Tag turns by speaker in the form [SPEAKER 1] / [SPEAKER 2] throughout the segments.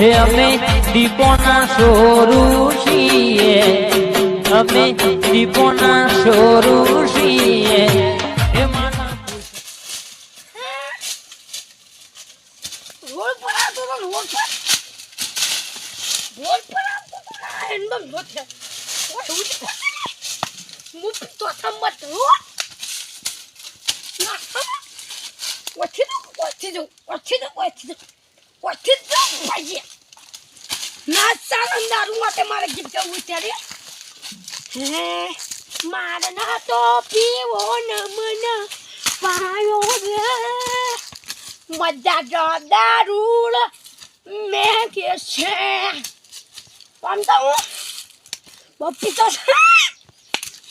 [SPEAKER 1] હે અમે દીપોના સોરું છીએ. અમે દીપોના સોરું છીએ. હે માના
[SPEAKER 2] રોડ પર આવતો તો રોડ પર રોડ પર આવતો તો આ એનો નો છે ઓય ઉઠ મુપ તો થમત હો ના ચાલન દારૂ માટે મારે ગીત ગાવું ત્યારે હે, મારે ના તો પીવો ન મન પાયો રે. મજા જો દારૂળ મેં કે છે. પણ તો હું બપ્પી તો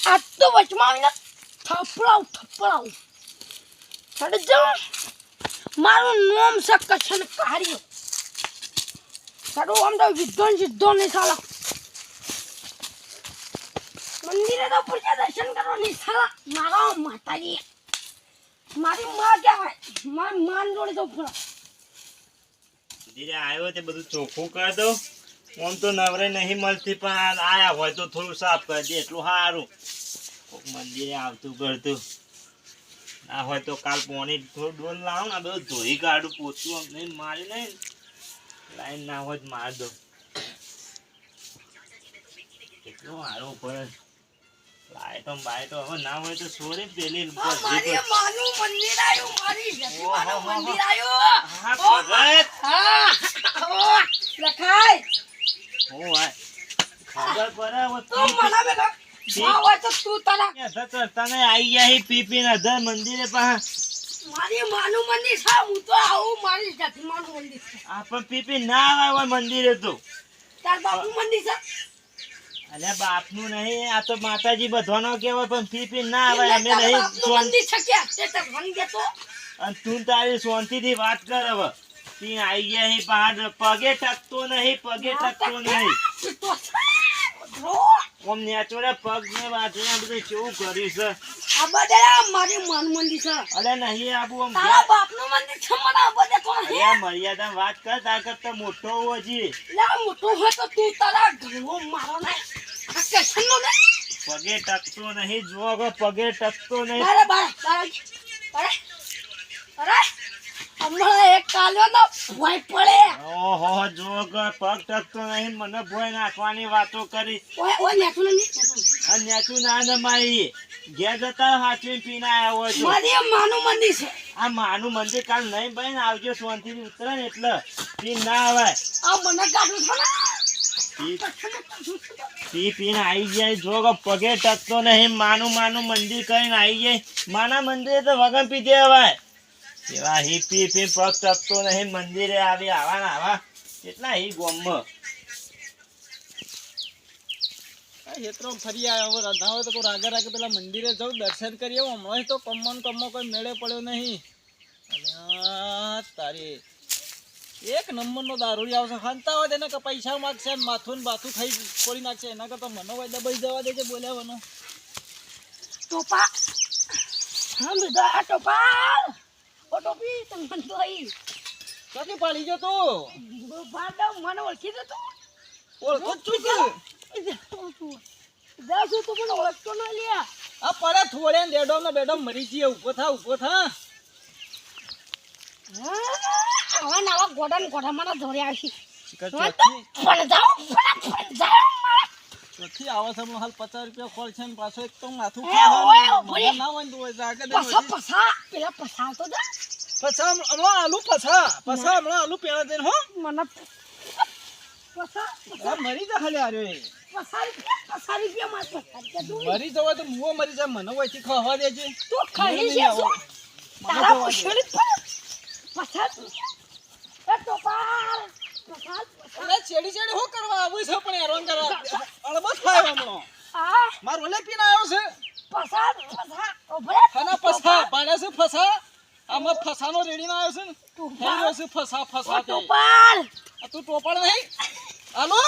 [SPEAKER 2] આ તો વચમાં થપડાવ થપડાવ હડે જો મારું નામ છે કચ્છન કાર્ય સારું, આમ તો વિદ્વાન સિદ્ધો નહીં સાલા મંદિરે તો પૂજા દર્શન કરવાની સાલા મારા માતાજી મારી માં કહેવાય મારી માન જોડે તો ફરા
[SPEAKER 3] ધીરે આવ્યો તે બધું ચોખ્ખું કર દો આમ તો નવરે નહીં મળતી, પણ આયા હોય તો થોડું સાફ કરી દે, એટલું સારું. મંદિરે આવતું કરતું. ના હોય તો કાલ પોણી થોડું ડોલ લાવો ને આ બધું ધોઈ કાઢું પોતું આમ નહીં મારી નહીં લાઈન ના હોય તો માર દો કેટલું સારું પડે લાઈટો બાઈટો હવે ના હોય તો સોરી પેલી
[SPEAKER 2] આ માનું મંદિર આવ્યું મારી જતીમાનું મંદિર આવ્યું.
[SPEAKER 3] હા ભગત
[SPEAKER 2] હા. લખાય
[SPEAKER 3] હું. ભાઈ ખબર પડે
[SPEAKER 2] તો મને બેટા માં હોય તો તું તારા
[SPEAKER 3] તને આઈ ગયા હી પી પી ને મંદિરે પાછા
[SPEAKER 2] મારી માનું મંદિર છે હું તો આવું મારી જતીમાનું મંદિર છે.
[SPEAKER 3] આ પણ પી પી ના આવે મંદિરે તો.
[SPEAKER 2] તાર બાપુ મંદિર છે?
[SPEAKER 3] અલ્યા બાપનું નહીં આ તો માતાજી બધવાનો કેવો પણ પી પી ના આવે અમે
[SPEAKER 2] તારા
[SPEAKER 3] નહીં
[SPEAKER 2] મંદિર છે તે તો મને દેતો
[SPEAKER 3] અને તું તારી શાંતિથી વાત કર હવે. તી આઈ ગયા હી પગે ટકતો નહીં પગે ટકતો નહીં. ઓમ નેચોરે પગ ને બધું કેવું કર્યું છે?
[SPEAKER 2] આ બધા મારી માનું મંદિર છે.
[SPEAKER 3] અરે નહીં આબુ આમ
[SPEAKER 2] તારા બાપનું મંદિર છે મને આ બધા હે?
[SPEAKER 3] મર્યાદા વાત કર તાર કરતા મોટો હોવો જોઈએ.
[SPEAKER 2] લા મોટો હોય તો તું તારા ઘરનો મારો ને આ કેસનનો ને?
[SPEAKER 3] પગે ટકતો નહીં જો હવે પગે ટકતો નહીં.
[SPEAKER 2] અરે હમણાં એક કાલ્યો તો ભોય પડે.
[SPEAKER 3] ઓહો જો પગ ટકતો નહીં મને ભોય નાખવાની વાતો કરી.
[SPEAKER 2] ઓય ઓય નેઠું ને
[SPEAKER 3] નેચું ના નમાઈ ઘેર જતા હાચવીને પીને આવ્યા
[SPEAKER 2] માનું મંદિર છે.
[SPEAKER 3] આ માનું મંદિર કાલ નહીં ભાઈ ને આવજો સોનથી ઉતરે ને એટલે પી ના આવે.
[SPEAKER 2] આ મને છે
[SPEAKER 3] પી પીને આવી જાય. જો પગે ટકતો નહીં માનું માનું મંદિર કરીને આવી જાય. માના મંદિરે તો વગર પીધે અવાય એવા હી પી પી પગ ટકતો નહીં મંદિરે આવી આવા ને આવા. કેટલા હી ગોમમાં.
[SPEAKER 4] ક્ષેત્રો ફરી આવ્યો હવે રાધા હોય તો કોઈ રાગે રાગે પેલા મંદિરે જવું દર્શન કરી આવું. હમણાં તો કમ્મો ને કમો કોઈ મેળે પડ્યો નહીં. અલ્યા તારી. એક નંબરનો દારૂડી આવશે. હંતા હોય તેને કે પૈસા માગશે ને માથું ને બાથું ખાઈ ફોડી નાખશે. એના કરતા મનો હોય દબાઈ જવા દેજે બોલ્યા મનો
[SPEAKER 2] ટોપા હા બધા ટોપા. ઓ ટોપી તમને તો અહીં
[SPEAKER 4] ક્યાંથી પાડી ગયો તું?
[SPEAKER 2] મને ઓળખી દે તું.
[SPEAKER 4] ઓળખો છું
[SPEAKER 2] દસ તો મને ઓળખતો ન લ્યા?
[SPEAKER 4] આ પડે થોડે ને ને બેડો મરી જઈએ ઊભો થા ઊભો થા.
[SPEAKER 2] આવા નવા ગોડા ને ગોડા મને ધોર્યા
[SPEAKER 4] છે
[SPEAKER 2] પણ જાઓ પણ જાઓ મારા
[SPEAKER 4] ચોથી આવા છે હાલ પચાસ રૂપિયા ખોલ છે ને પાછો એક તો માથું ને ના હોય તો જાગે
[SPEAKER 2] પસા. પસા પેલા પસા તો દે
[SPEAKER 4] પસા હમણાં આલુ પસા પસા હમણાં આલુ પેણા દે હો.
[SPEAKER 2] મને પસા
[SPEAKER 4] આ મરી જા ખાલી આર્યો એ. મરી જવા તો મુવો મરી જાય મને હોય ખાવા દેજે.
[SPEAKER 2] તું ખાઈ છે તારા
[SPEAKER 4] દે.
[SPEAKER 2] પર પસા પસા પસા
[SPEAKER 4] અરે ચેડી ચેડી શું કરવા આવું છે પણ હેરાન કરવા અળબત થાય હમણો
[SPEAKER 2] આ
[SPEAKER 4] માર ઓલે પીન આવ્યો છે.
[SPEAKER 2] પસા પસા ઓભરે
[SPEAKER 4] ખાના ફસા પાડે છે ફસા. આમાં ફસાનો રેડીને આવ્યો છે ને.
[SPEAKER 2] તું
[SPEAKER 4] છે ફસા ફસા તે.
[SPEAKER 2] ટોપાલ.
[SPEAKER 4] આ તું ટોપાલ નહીં? હાલો?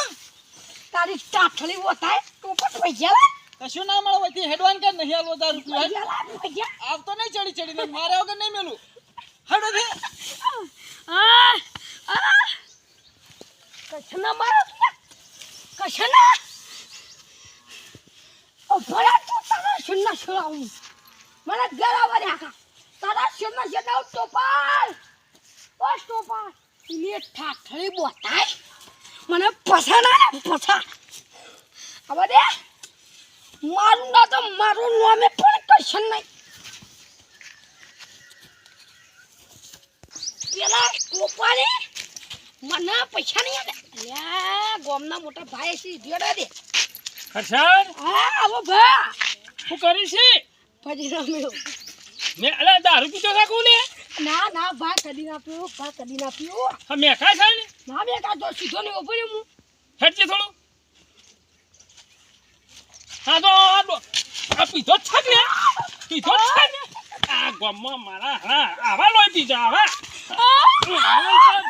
[SPEAKER 2] તારી ચાઠલી વતાય ટોપા પૈસા લા.
[SPEAKER 4] કશું ના મળે હેડવાન કે નહીં આલો તાર રૂપિયા
[SPEAKER 2] પૈસા લા
[SPEAKER 4] આવતો નહીં ચડી ચડીને. મારે વગર નહીં મેલું હડો દે
[SPEAKER 2] આ આ ના મારો કશના ઓ ભલા તું તારા શૂન્ય છોડાવું મને ઘર આવવા આખા તારા શૂન્ય છોડાવું ટોપાલ ઓ ટોપાલ એને ઠાઠળી બોતાય મને પસંદ આવે પસા હવે દે. મારું ના તો મારું નામે પણ કશું નહીં. પેલા ટોપાને મને પૈસા નહીં આવે અલ્યા ગોમના મોટા ભાઈ છે ધીરે દે.
[SPEAKER 5] ખરસાણ
[SPEAKER 2] હા આવો ભા.
[SPEAKER 5] શું કરી છે?
[SPEAKER 2] પછી રમ્યો
[SPEAKER 5] મેં અલા દારૂ પીતો રાખું ને?
[SPEAKER 2] ના ના ભા કદી ના પીવો ભા કદી ના પીવો
[SPEAKER 5] હા મેખા છે ને?
[SPEAKER 2] ના બે કાતો સીધો ને ઊભો હું.
[SPEAKER 5] હેઠજે થોડું. હા તો આ તો- પીધો જ છે ને? પીધો જ છે ને? આ ગામમાં મારા હા આવા લો પીજો આવા. તો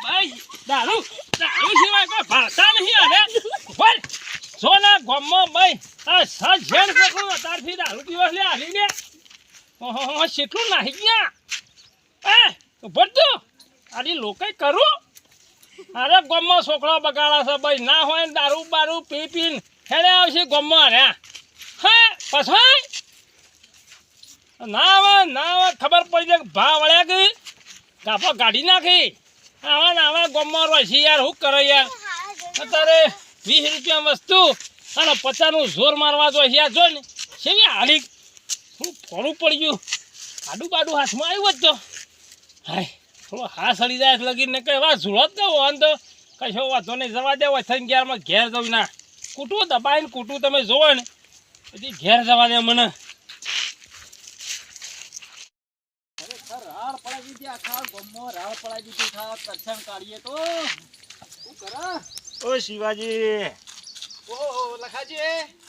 [SPEAKER 5] ભાઈ દારૂ દારૂ સિવાય કોઈ ભાષા નહીં અરે બોલ સોના ગામમાં ભાઈ આ સજેન કકડું અત્યારથી દારૂ પીવા લે આલી ને ઓહો કેટલું નાહી ગયા. એ અરે લોકો કરું? અરે ગમમાં છોકરા બગાડા છે ભાઈ. ના હોય ને દારૂ બારૂ પી પીને હેડે આવશે ગમમાં રે. હે? પછી? ના આવે ના આવે. ખબર પડી જાય ભાવ વળ્યા ગઈ ગાફો કાઢી નાખી. આવા ને આવા ગમમાં છે યાર. શું કરે યાર? અત્યારે વીસ રૂપિયા વસ્તુ અને પચાસનું જોર મારવા જોઈએ યાર. જો ને છે હાલી? થોડું ફોડું પડી ગયું આડું બાડું હાથમાં આવ્યું જ તો. હાય થોડો હા સડી જાય લગીને કઈ વાત ઝૂળત તો આમ તો. કશો વાંધો નહીં જવા દે થઈને ગયારમાં ઘેર જવું ના. કૂટું દબાઈને કૂટું તમે જોવો ને પછી ઘેર જવા દે મને.
[SPEAKER 4] રાડ પડાવી દીધી આખા ગામમાં રાળ પડાવી દીધી ખા કરછણ કાઢીએ તો. શું કરા?
[SPEAKER 3] ઓ શિવાજી.
[SPEAKER 4] ઓહો લખાજી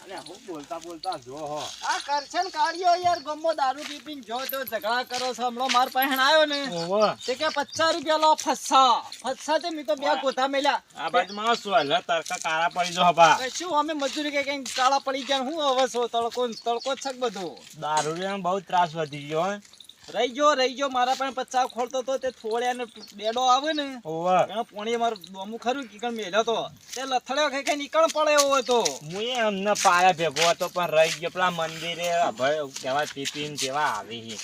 [SPEAKER 3] અરે હું બોલતા બોલતા જો હો.
[SPEAKER 4] આ કરછણ કાઢ્યો યાર ગામમાં દારૂ પી જો તો ઝઘડા કરો છો. હમણાં માર પહેણ આવ્યો ને.
[SPEAKER 3] ઓહો.
[SPEAKER 4] તે કે પચાસ રૂપિયા લો ફસ્સા. ફસ્સા તે મેં તો બે ગોથા મેલ્યા.
[SPEAKER 3] આ શું હાલ? તડકા કાળા પડી જો હપા
[SPEAKER 4] શું અમે મજૂરી કે કાળા પડી ગયા હું હવે છો તડકો ને તડકો જ છે કે બધું?
[SPEAKER 3] દારૂ બહુ ત્રાસ વધી ગયો હો.
[SPEAKER 4] રહી ગયો રહી ગયો મારા પણ પચાવ ખોલતો તો તે થોડ્યા ને બેડો આવે ને. ઓવા. પોણી મારું દોમું ખરું કીકણ કણ મેલ્યો તો. તે લથડ્યો કે કઈ નીકળ પડે એવો હતો.
[SPEAKER 3] હું એમને અમને પાયા ભેગો હતો પણ રહી ગયો પેલા મંદિરે. અભય કેવા પીપીન કેવા આવી છે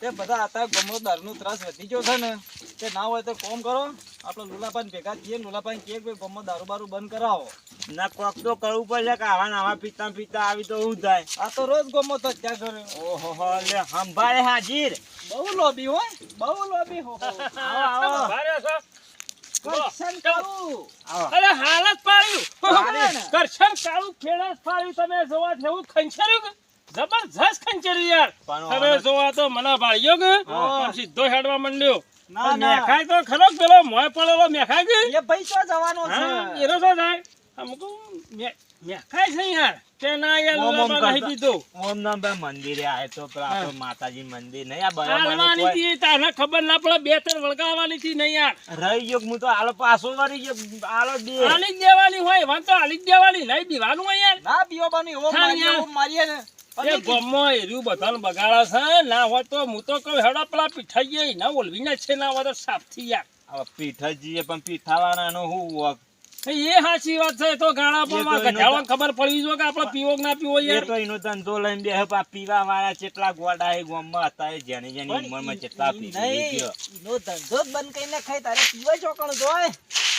[SPEAKER 4] તે બધા આતા ગમો દારૂનો ત્રાસ વધી ગયો છે ને તે ના હોય તો કોમ કરો. આપણે લુલાપાન ભેગા થઈએ લુલાપાન કે ગમો દારૂ બારૂ બંધ કરાવો.
[SPEAKER 3] ના કોક તો કરવું પડશે કે આવા નાવા પીતા પીતા આવી તો શું થાય?
[SPEAKER 4] આ તો રોજ ગમો તો ત્યાં કરે
[SPEAKER 3] ઓહો હો લે સંભાળે હાજીર.
[SPEAKER 4] બહુ લોબી હોય બહુ લોબી હો.
[SPEAKER 3] આવો આવો.
[SPEAKER 4] કરશન કરું.
[SPEAKER 3] આવો.
[SPEAKER 5] અરે હાલ પાડ્યું. કરશન કાળું ખેડા પાડ્યું. તમે જોવા જેવું ખંચેર્યું કે? જબરજસ્ત ખંચેર્યું યાર.
[SPEAKER 3] હવે-
[SPEAKER 5] જોવા તો મને ભાળ્યો કે સીધો હેડવા માંડ્યો.
[SPEAKER 4] ના
[SPEAKER 5] મેખાય તો ખરો પેલો મોય પડેલો મેખાય કે?
[SPEAKER 4] એ ભાઈ તો જવાનો છે?
[SPEAKER 5] એનો તો જાય મે- મેખાય છે યાર. તે ના યાર લોલામાં નહીં
[SPEAKER 3] ઓમ નામ બે મંદિરે આય તો પેલા. માતાજી મંદિર નહીં આ બરાબર
[SPEAKER 5] હતી તારે ખબર ના પડે બે ત્રણ વળગાવાની હતી નહીં યાર.
[SPEAKER 3] રહી ગયો હું તો આલો પાછો વળી ગયો આલો
[SPEAKER 5] દે આલી દેવાની હોય વાંધો તો આલી દેવાની નહીં બીવાનું હોય યાર.
[SPEAKER 4] ના પીવો બાનું એવો. એવો મારીએ ને
[SPEAKER 5] એ ગમો એર્યું બધાને બગાડે છે. ના હોય તો હું તો કહું હેડા પેલા પીઠાઈ ના ઓલવી ના છે ના હોય તો સાફથી યાર.
[SPEAKER 3] હવે પીઠાજીએ પણ પીઠાવાળાનો હું વોક
[SPEAKER 5] એ હાચી વાત છે તો ગાળા
[SPEAKER 3] એનો
[SPEAKER 5] ગધાવાને ખબર પડવી જોઈએ કે આપણે પીવો કે ના પીવો
[SPEAKER 3] એ
[SPEAKER 5] યાર.
[SPEAKER 3] તો એનો ધંધો લઈને બે પા પીવા વાળા કેટલા ગોડા એ ગોમમાં હતા એ જેની જેની ઉંમરમાં કેટલા પી ગયો
[SPEAKER 4] ઈનો ધંધો જ બંધ કરીને ખાય તારે પીવા ચોકણ જોય?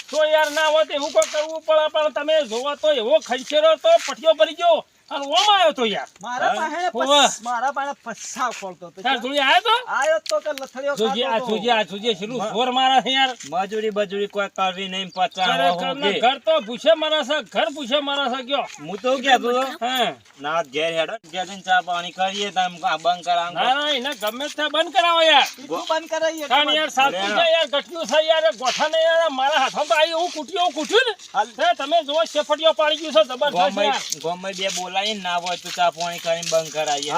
[SPEAKER 5] તો યાર ના હોય તો એવું કોઈ કરવું પડે પણ તમે જોવા તો એવો ખંચેરો તો પઠિયો ભરી ગયો. અને ઓમ આવ્યો તો યાર.
[SPEAKER 4] મારા પાસે મારા પાસે પસ્સા ખોલતો તો
[SPEAKER 5] તાર જોડે આવ્યો તો?
[SPEAKER 4] આયો તો કે લથડીઓ
[SPEAKER 5] જોજે આ
[SPEAKER 4] ખાતો
[SPEAKER 5] આ જોજે છેલ્લું જોર મારા છે યાર.
[SPEAKER 3] મજૂરી બજૂરી કોઈ કરવી નહીં પચાસ
[SPEAKER 5] ખરેખરના ઘર તો ભૂસે મારા સા ઘર ભૂસે મારા છે ગયો.
[SPEAKER 3] હું તો
[SPEAKER 5] હા.
[SPEAKER 3] ના ઘેર હેડો ઘેર જઈને ચા પાણી કરીએ બંધ કરાવ.
[SPEAKER 5] ના ના એને ગમે તે બંધ કરાવો યાર.
[SPEAKER 4] બંધ કરાવીએ
[SPEAKER 5] કારણ યાર સાચું છે યાર ગઠિયું છે યાર ગોઠા ને યાર મારા હાથમાં તો આવી હું કૂટ્યું કૂટ્યું ને. હે, તમે જો શેફટીઓ પાડી ગયું છે જબરદસ્ત ગોમ
[SPEAKER 3] ગમે બે લઈ ના હોય તો ચા પાણી કરીને બંધ કરાવીએ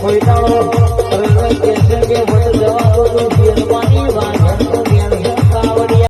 [SPEAKER 3] કોઈ
[SPEAKER 5] દાડો રેલવે જવા દો તો